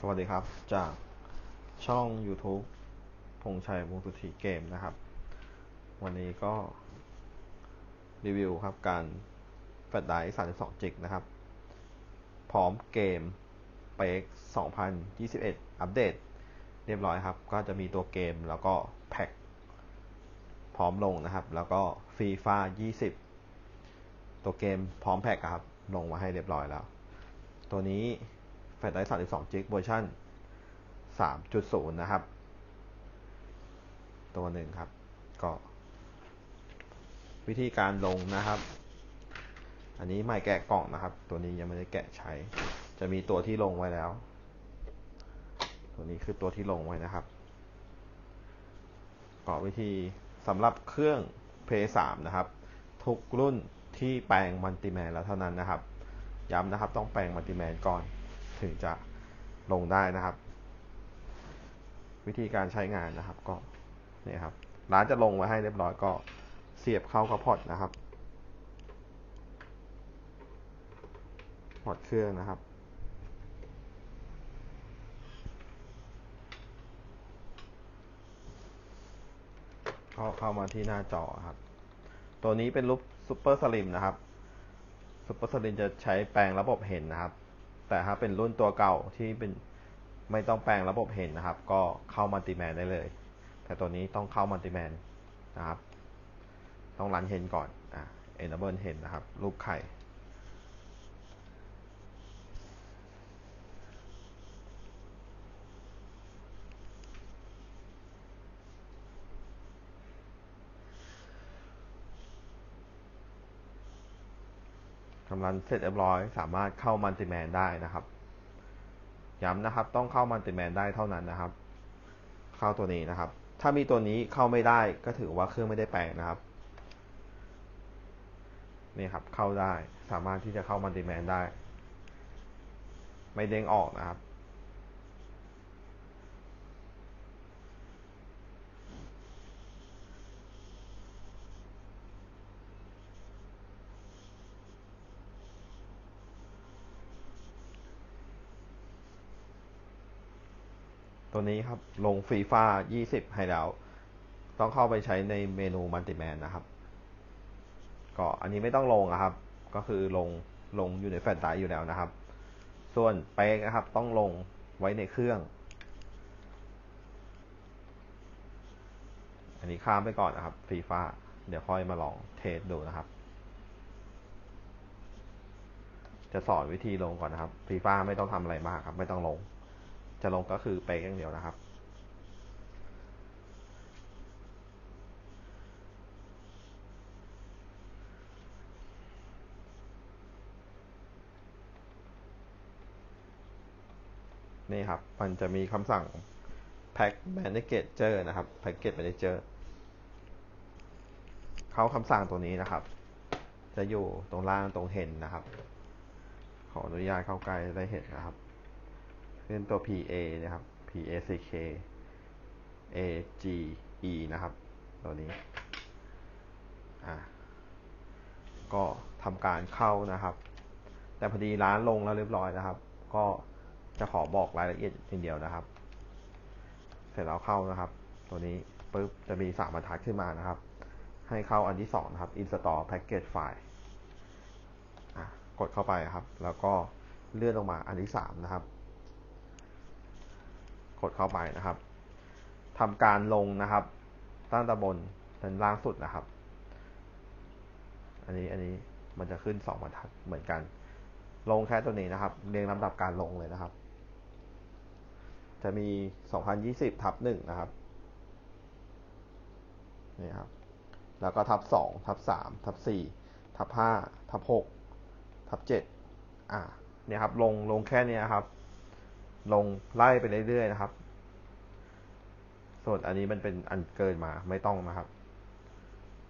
สวัสดีครับ จากช่อง YouTube พงชัยวงสุธีเกมนะครับ วันนี้ก็ รีวิวครับการแฟลชไดร์32 จิกนะครับ พร้อมเกม p e 2021 อัปเดต เรียบร้อยครับ ก็จะมีตัวเกมแล้วก็แพ็คพร้อมลงนะครับ แล้วก็ฟีฟ่า20 ตัวเกมพร้อมแพ็คครับ ลงมาให้เรียบร้อยแล้ว ตัวนี้ แฟลชไดร์32 จิกเวอร์ชัน3.0 นะครับ ตัวหนึ่งครับ ก็ วิธีการลงนะครับ อันนี้ไม่แกะกล่องนะครับ ตัวนี้ยังไม่ได้แกะใช้ จะมีตัวที่ลงไว้แล้ว ตัวนี้คือตัวที่ลงไว้นะครับก็วิธีสำหรับเครื่อง p 3นะครับ ทุกรุ่นที่แปลงมัลติแมนแล้วเท่านั้นนะครับ ย้ำนะครับต้องแปลงมัลติแมนก่อน ถึงจะลงได้นะครับ วิธีการใช้งานนะครับก็นี่ครับร้านจะลงไว้ให้เรียบร้อยก็เสียบเข้ากระพอดนะครับพอดเครื่องนะครับเข้าเข้ามาที่หน้าจอครับ ตัวนี้เป็นรูปซูเปอร์สลิมนะครับซูเปอร์สลิมจะใช้แปลงระบบเห็นนะครับ แต่ถ้าเป็นรุ่นตัวเก่าที่เป็นไม่ต้องแปลงระบบเห็นนะครับ ก็เข้ามัลติแมนได้เลย แต่ตัวนี้ต้องเข้ามัลติแมนนะครับ ต้องรันเห็นก่อนอะ enable เห็นนะครับ รูปไข่กำลังเสร็จเรียบร้อย สามารถเข้ามัลติแมนได้นะครับ ย้ำนะครับ ต้องเข้ามัลติแมนได้เท่านั้นนะครับ เข้าตัวนี้นะครับ ถ้ามีตัวนี้เข้าไม่ได้ก็ถือว่าเครื่องไม่ได้แปลงนะครับนี่ครับเข้าได้สามารถที่จะเข้ามัลติแมนได้ ไม่เด้งออกนะครับ ตัวนี้ครับ ลงฟรีฟ้า20 ให้แล้ว ต้องเข้าไปใช้ในเมนูมัลติแมนนะครับ ก็อันนี้ไม่ต้องลงนะครับ ก็คือลงลงอยู่ในแฟลชไดร์อยู่แล้วนะครับ ส่วนเป๊กนะครับ ต้องลงไว้ในเครื่อง อันนี้ข้ามไปก่อนนะครับฟรีฟ้าเดี๋ยวค่อยมาลองเทสดูนะครับ จะสอนวิธีลงก่อนนะครับฟรีฟ้าไม่ต้องทำอะไรมากครับ ไม่ต้องลง จะลงก็คือเป๊กอย่างเดียวนะครับ นี่ครับ มันจะมีคำสั่ง pack manager นะครับ package manager เขาคำสั่งตัวนี้นะครับ จะอยู่ตรงล่างตรงเห็นนะครับ ขออนุญาตเข้าใกล้ได้เห็นนะครับ เป็นตัว PA นะครับ PACK AGE นะครับ ตัวนี้ อ่าก็ทำการเข้านะครับ แต่พอดีร้านลงแล้วเรียบร้อยนะครับ ก็จะขอบอกรายละเอียดทีเดียวนะครับ เสร็จแล้วเข้านะครับ ตัวนี้ปุ๊บจะมีสามบรรทัดขึ้นมานะครับ ให้เข้าอันที่สองนะครับ install package file กดเข้าไปครับ แล้วก็เลื่อนลงมาอันที่สามนะครับ ดเข้าไปนะครับทำการลงนะครับ ตั้งแต่บนด้านล่างสุดนะครับ อันนี้อันนี้มันจะขึ้นสองบรรทัดเหมือนกัน ลงแค่ตัวนี้นะครับ เรียงลำดับการลงเลยนะครับ จะมี 2020 ทับหนึ่งนะครับนี่ครับ แล้วก็ทับสองทับสามทับสี่ทับห้าทับหกทับเจ็ดอ่าเนี่ยครับ ลงลงแค่นี้ครับ ลงไล่ไปเรื่อยๆนะครับ ส่วนอันนี้มันเป็นอันเกินมาไม่ต้องนะครับ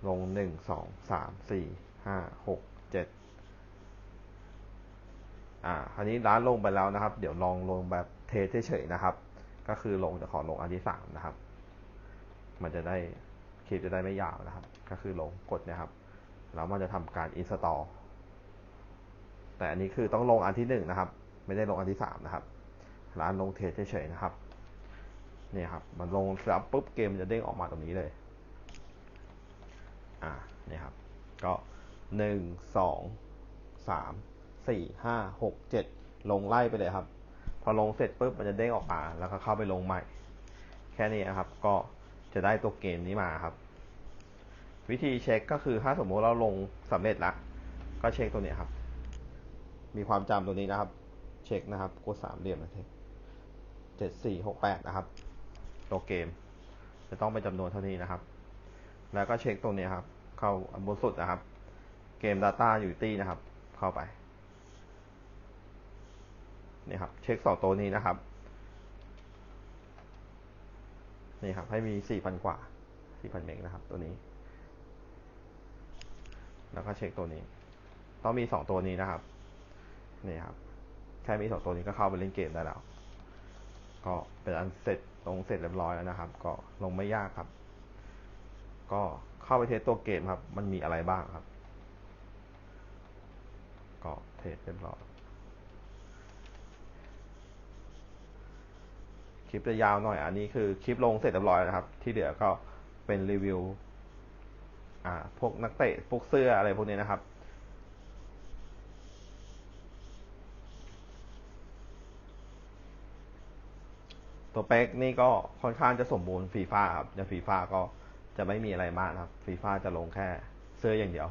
ลงหนึ่งสองสามสี่ห้าหกเจ็ดอ่าอันนี้ร้านลงไปแล้วนะครับ เดี๋ยวลองลงแบบเทสเฉยๆนะครับ ก็คือลงจะขอลงอันที่สามนะครับ มันจะได้คลิปจะได้ไม่ยาวนะครับ ก็คือลงกดนะครับแล้วมันจะทำการอินสตอลแต่อันนี้คือต้องลงอันที่หนึ่งนะครับ ไม่ได้ลงอันที่สามนะครับ ร้านลงเทสเฉยๆนะครับเนี่ยครับ มันลงซับปุ๊บเกมจะเด้งออกมาตรงนี้เลย อ่าเนี่ยครับ ก็หนึ่งสองสามสี่ห้าหกเจ็ดลงไล่ไปเลยครับ พอลงเสร็จปุ๊บมันจะเด้งออกมา แล้วก็เข้าไปลงใหม่ แค่นี้นะครับ ก็จะได้ตัวเกมนี้มาครับ วิธีเช็คก็คือถ้าสมมติเราลงสำเร็จล้วก็เช็คตัวนี้ครับ มีความจำตัวนี้นะครับ เช็คนะครับกดสามเหลี่ยมนะเช็ค เจ็ดสี่หกแปดนะครับตัวเกม จะต้องเป็นจำนวนเท่านี้นะครับ แล้วก็เช็คตรงนี้ครับ เข้าบนสุดนะครับ เกม Data อยู่ที่นะครับ เข้าไปนี่ครับ เช็คสองตัวนี้นะครับนี่ครับ ให้มีสี่พันกว่าสี่พันเมกนะครับ ตัวนี้ แล้วก็เช็คตัวนี้ ต้องมีสองตัวนี้นะครับนี่ครับ แค่มีสองตัวนี้ก็เข้าไปเล่นเกมได้แล้ว ก็เป็นอันเสร็จลงเสร็จเรียบร้อยแล้วนะครับ ก็ลงไม่ยากครับ ก็เข้าไปเทสตัวเกมครับ มันมีอะไรบ้างครับ ก็เทสเรียบร้อยคลิปจะยาวหน่อยอันนี้คือคลิปลงเสร็จเรียบร้อยนะครับ ที่เหลือก็เป็นรีวิว อ่า พวกนักเตะพวกเสื้ออะไรพวกนี้นะครับ ตัวเป๊กนี่ก็ค่อนข้างจะสมบูรณ์ฟีฟ่าครับอย่างฟีฟ่าก็จะไม่มีอะไรมากนะครับฟีฟ่าจะลงแค่เสื้ออย่างเดียว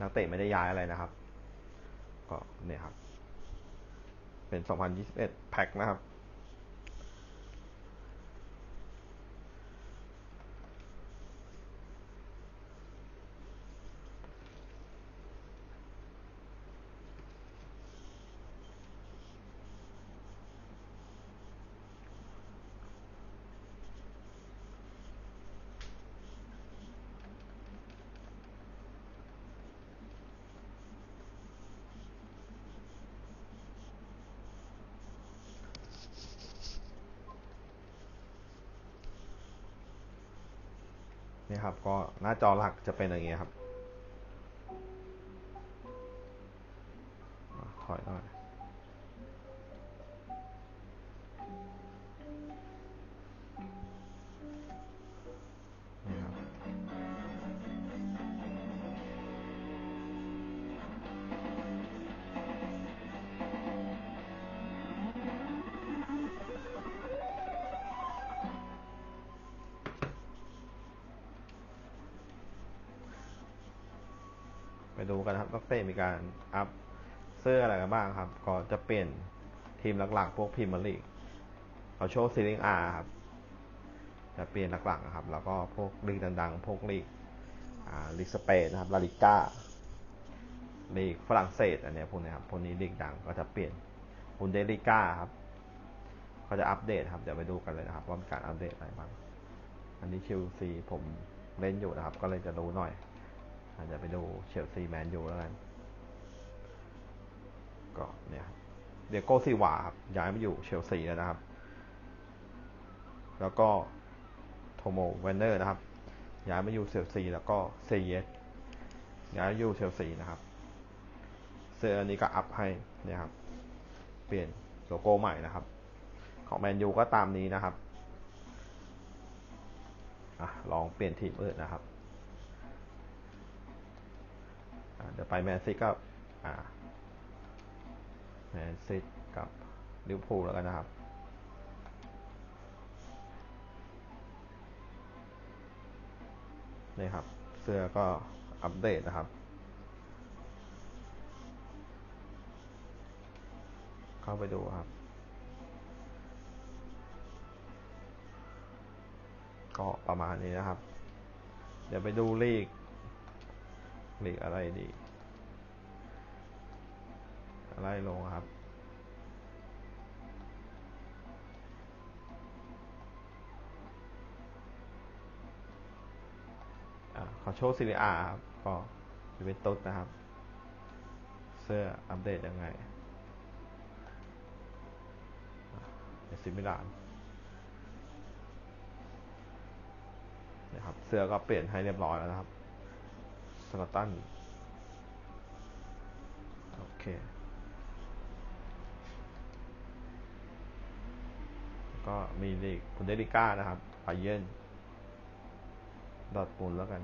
นักเตะไม่ได้ย้ายอะไรนะครับ ก็เนี่ยครับ เป็น 2021 แพ็คนะครับ นี่ครับ ก็หน้าจอหลักจะเป็นอย่างเงี้ยครับถอยหน่อย ดูกันครับนักเตะมีการอัพเสื้ออะไรกันบ้างครับ ก็จะเปลี่ยนทีมหลักๆ พวกพรีเมียร์ลีกเอาโชว์ซีริงอาครับ จะเปลี่ยนหลักๆนะครับ แล้วก็พวกลีกดังๆ พวกลีกอ่าลีกสเปนนะครับ ลาลิก้า ลีกฝรั่งเศสอันนี้พวกนี้ครับ พวกนี้ลีกดังก็จะเปลี่ยนบุนเดลิก้าครับก็จะอัปเดตครับ เดี๋ยวไปดูกันเลยนะครับ ว่ามีการอัปเดตอะไรบ้าง อันนี้ชิลซีผมเล่นอยู่นะครับ ก็เลยจะรู้หน่อย อาจจะไปดูเชลซีแมนยูแล้วกัน ก็เนี่ยเดียโก้ซีวาครับย้ายมาอยู่เชลซีแล้วนะครับ แล้วก็โทโมเวนเนอร์นะครับ ย้ายมาอยู่เชลซีแล้วก็เซเยสย้ายมาอยู่เชลซีนะครับ เสื้ออันนี้ก็อัพให้เนี่ยครับ เปลี่ยนโลโก้ใหม่นะครับ ของแมนยูก็ตามนี้นะครับอะลองเปลี่ยนทีมอื่นนะครับ อะ เดี๋ยวไปแมนซิกับแมนซิกับลิเวอร์พูลแล้วกันนะครับ นี่ครับ เสื้อก็อัปเดตนะครับ เข้าไปดูครับ ก็ประมาณนี้นะครับ เดี๋ยวไปดูลีก ลีกอะไรดีอะไรลงครับอขอโชว์ซีรีอาครับก็ยูเวนตุสนะครับ เสื้ออัปเดตยังไงเอซิมิลานนะครับ เสื้อก็เปลี่ยนให้เรียบร้อยแล้วนะครับ สกอตตันโอเคก็มีลีกบุนเดลิก้านะครับไบเยนดอทมุนแล้วกัน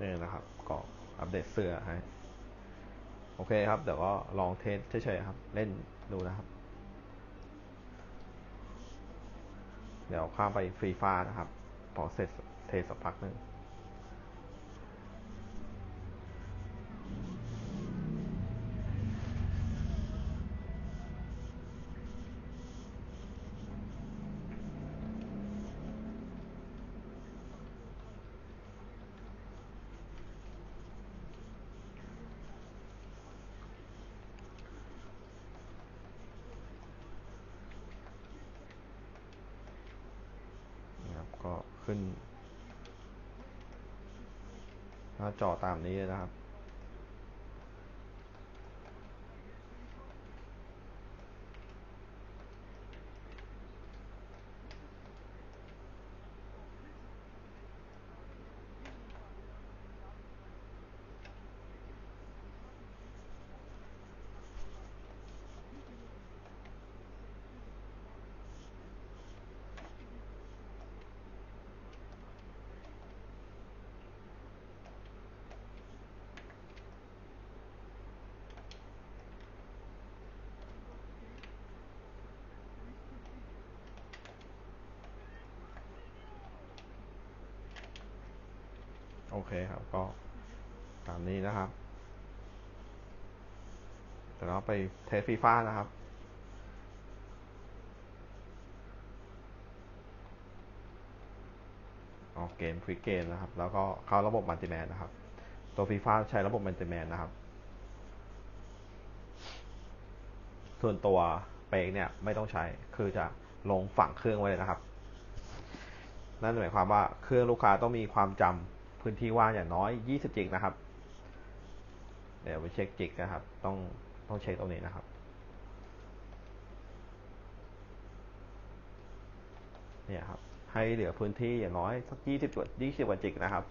นี่นะครับก็อัปเดตเสื้อให้ โอเคครับ เดี๋ยวก็ลองเทสเฉยๆครับ เล่นดูนะครับ เดี๋ยวข้ามไปฟรีฟ้านะครับ พอเสร็จเทสสักพักหนึ่ง ขึ้น หน้าจอตามนี้นะครับ โอเคครับ ก็ตามนี้นะครับเดี๋ยวเราไปเทสฟีฟ่านะครับ ออกเกมควิกเกมนะครับ แล้วก็เข้าระบบมัลติแมนนะครับ ตัวฟีฟ่าใช้ระบบมัลติแมนนะครับ ส่วนตัวเปกเนี่ยไม่ต้องใช้ คือจะลงฝังเครื่องไว้เลยนะครับ นั่นหมายความว่าเครื่องลูกค้าต้องมีความจำ พื้นที่ว่างอย่างน้อย 20 จิกนะครับ เดี๋ยวไปเช็คจิกนะครับ ต้องต้องเช็คตรงนี้นะครับเนี่ยครับให้เหลือพื้นที่อย่างน้อยสัก20กว่า20กว่าจิกนะครับ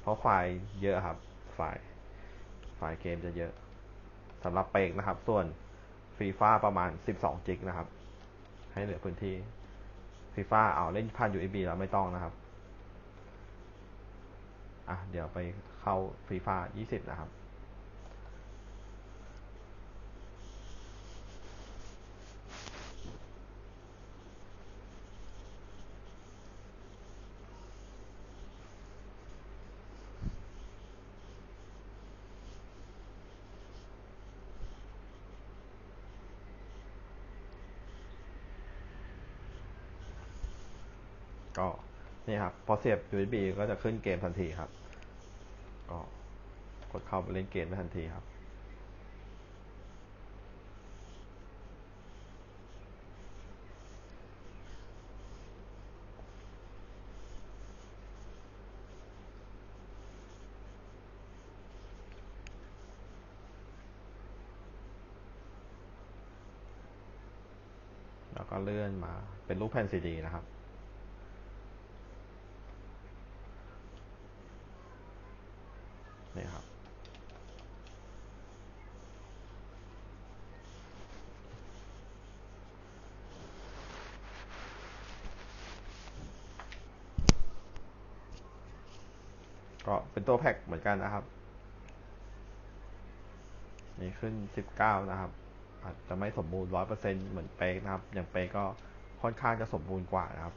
เพราะไฟล์เยอะครับ ไฟล์ไฟล์เกมจะเยอะสำหรับเปกนะครับ ส่วนฟีฟ้าประมาณ12จิกนะครับ ให้เหลือพื้นที่ฟีฟ้าเอาเล่นผ่าน USB แล้วไม่ต้องนะครับ อะเดี๋ยวไปเข้าฟรีฟ้า20นะครับ ก็ นี่ครับ พอเสียบ USB ก็จะขึ้นเกมทันทีครับ ก็กดเข้าไปเล่นเกมได้ทันทีครับ แล้วก็เลื่อนมาเป็นรูปแผ่นซีดีนะครับ ก็เป็น ตัวแพ็กเหมือนกันนะครับ นี่ขึ้น 19 นะครับ อาจจะไม่สมบูรณ์ 100%เหมือนเปกนะครับ อย่างเปกก็ค่อนข้างจะสมบูรณ์กว่านะครับ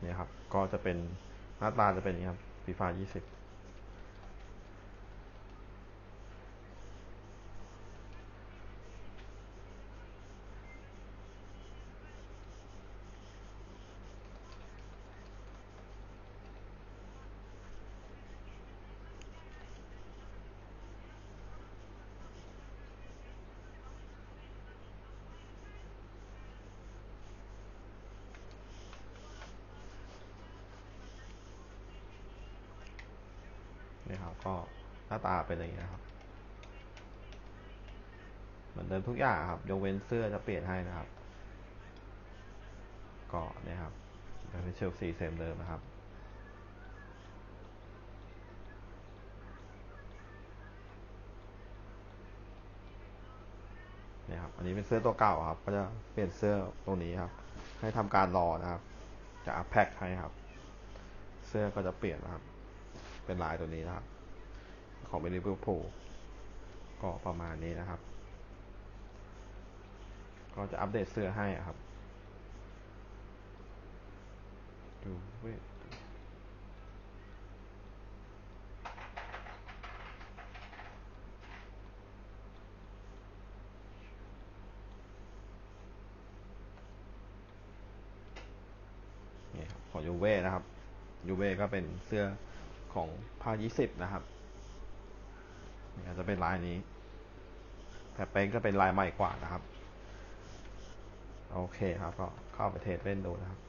เนี่ยครับ ก็จะเป็นหน้าตาจะเป็นอย่างนี้ครับฟีฟ่า20 นี่ครับ ก็หน้าตาเป็นอย่างนี้นะครับ เหมือนเดิมทุกอย่างครับ ยกเว้นเสื้อจะเปลี่ยนให้นะครับก็เนี่ยครับเป็นเชลซีเซมเดิมนะครับเนี่ยครับ อันนี้เป็นเสื้อตัวเก่าครับ ก็จะเปลี่ยนเสื้อตรงนี้ครับ ให้ทำการรอนะครับ จะอัพแพ็คให้ครับ เสื้อก็จะเปลี่ยนนะครับ เป็นลายตัวนี้นะครับ ของเบลิเวอร์พูลก็ประมาณนี้นะครับ ก็จะอัปเดตเสื้อให้ครับดูเว้ยนี่ครับของยูเว่นะครับยูเว่ก็เป็นเสื้อ ของภาคยี่สิบนะครับอาจะเป็นลายนี้ แต่เป้งก็เป็นลายใหม่กว่านะครับ โอเคครับ ก็เข้าไปเทสเล่นดูนะครับ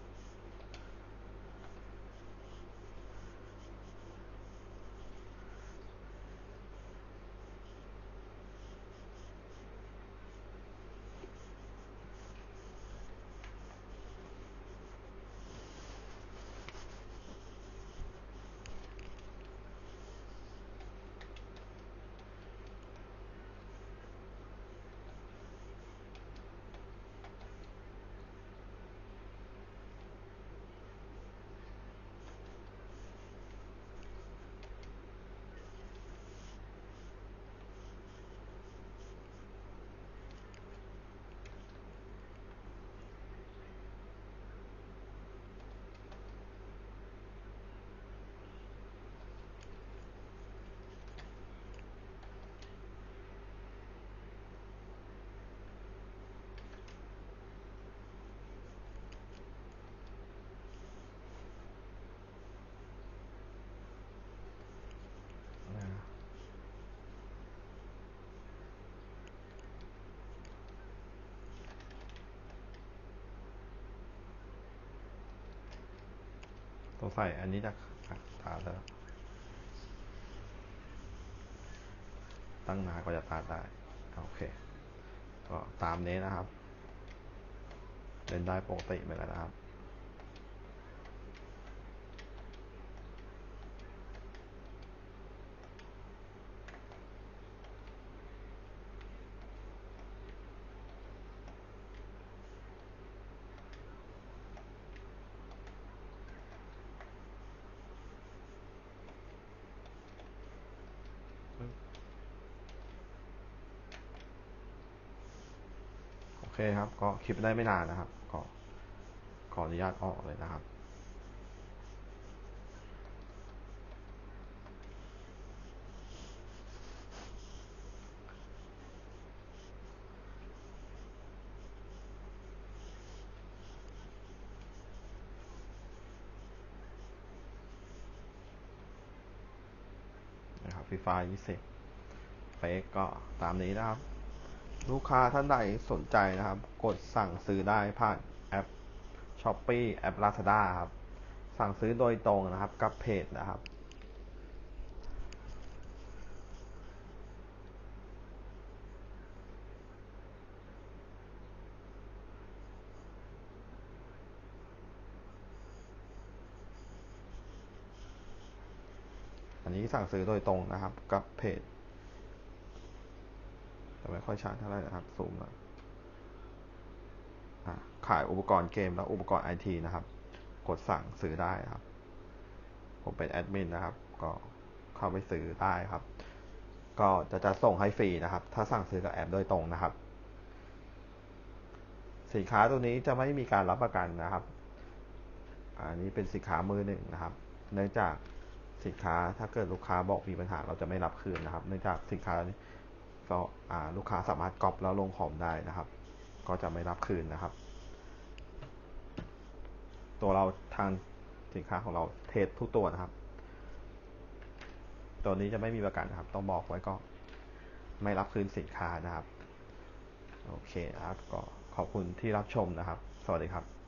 ต้องใส่อันนี้จะตาดแล้วตั้งนานก็จะตาดได้โอเค ก็ตามนี้นะครับ เล่นได้ปกติไปแล้วนะครับ คครับ ก็คลิปได้ไม่นานนะครับ ก็ขออนุญาตออกเลยนะครับ นะครับฟีฟ่า20เฟกก็ตามนี้นะครับ ลูกค้าท่านใดสนใจนะครับ กดสั่งซื้อได้ผ่านแอป s h อ p e e แอป Lazada ครับ สั่งซื้อโดยตรงนะครับกับเพจนะครับอันนี้สั่งซื้อโดยตรงนะครับกับเพจ แต่ไม่ค่อยชัดเท่าไหร่นะครับซูมหน่อยขายอุปกรณ์เกมและอุปกรณ์ไอทีนะครับ กดสั่งซื้อได้นะครับ ผมเป็นแอดมินนะครับ ก็เข้าไปซื้อได้ครับ ก็จะจะส่งให้ฟรีนะครับ ถ้าสั่งซื้อกับแอปโดยตรงนะครับ สินค้าตัวนี้จะไม่มีการรับประกันนะครับ อันนี้เป็นสินค้ามือหนึ่งนะครับ เนื่องจากสินค้าถ้าเกิดลูกค้าบอกมีปัญหาเราจะไม่รับคืนนะครับ เนื่องจากสินค้านี้ก็อ่า ลูกค้าสามารถก๊อปแล้วลงคอมได้นะครับ ก็จะไม่รับคืนนะครับ ตัวเราทางสินค้าของเราเทสทุกตัวนะครับ ตัวนี้จะไม่มีประกันนะครับ ต้องบอกไว้ก็ไม่รับคืนสินค้านะครับ โอเคครับ ก็ขอบคุณที่รับชมนะครับ สวัสดีครับ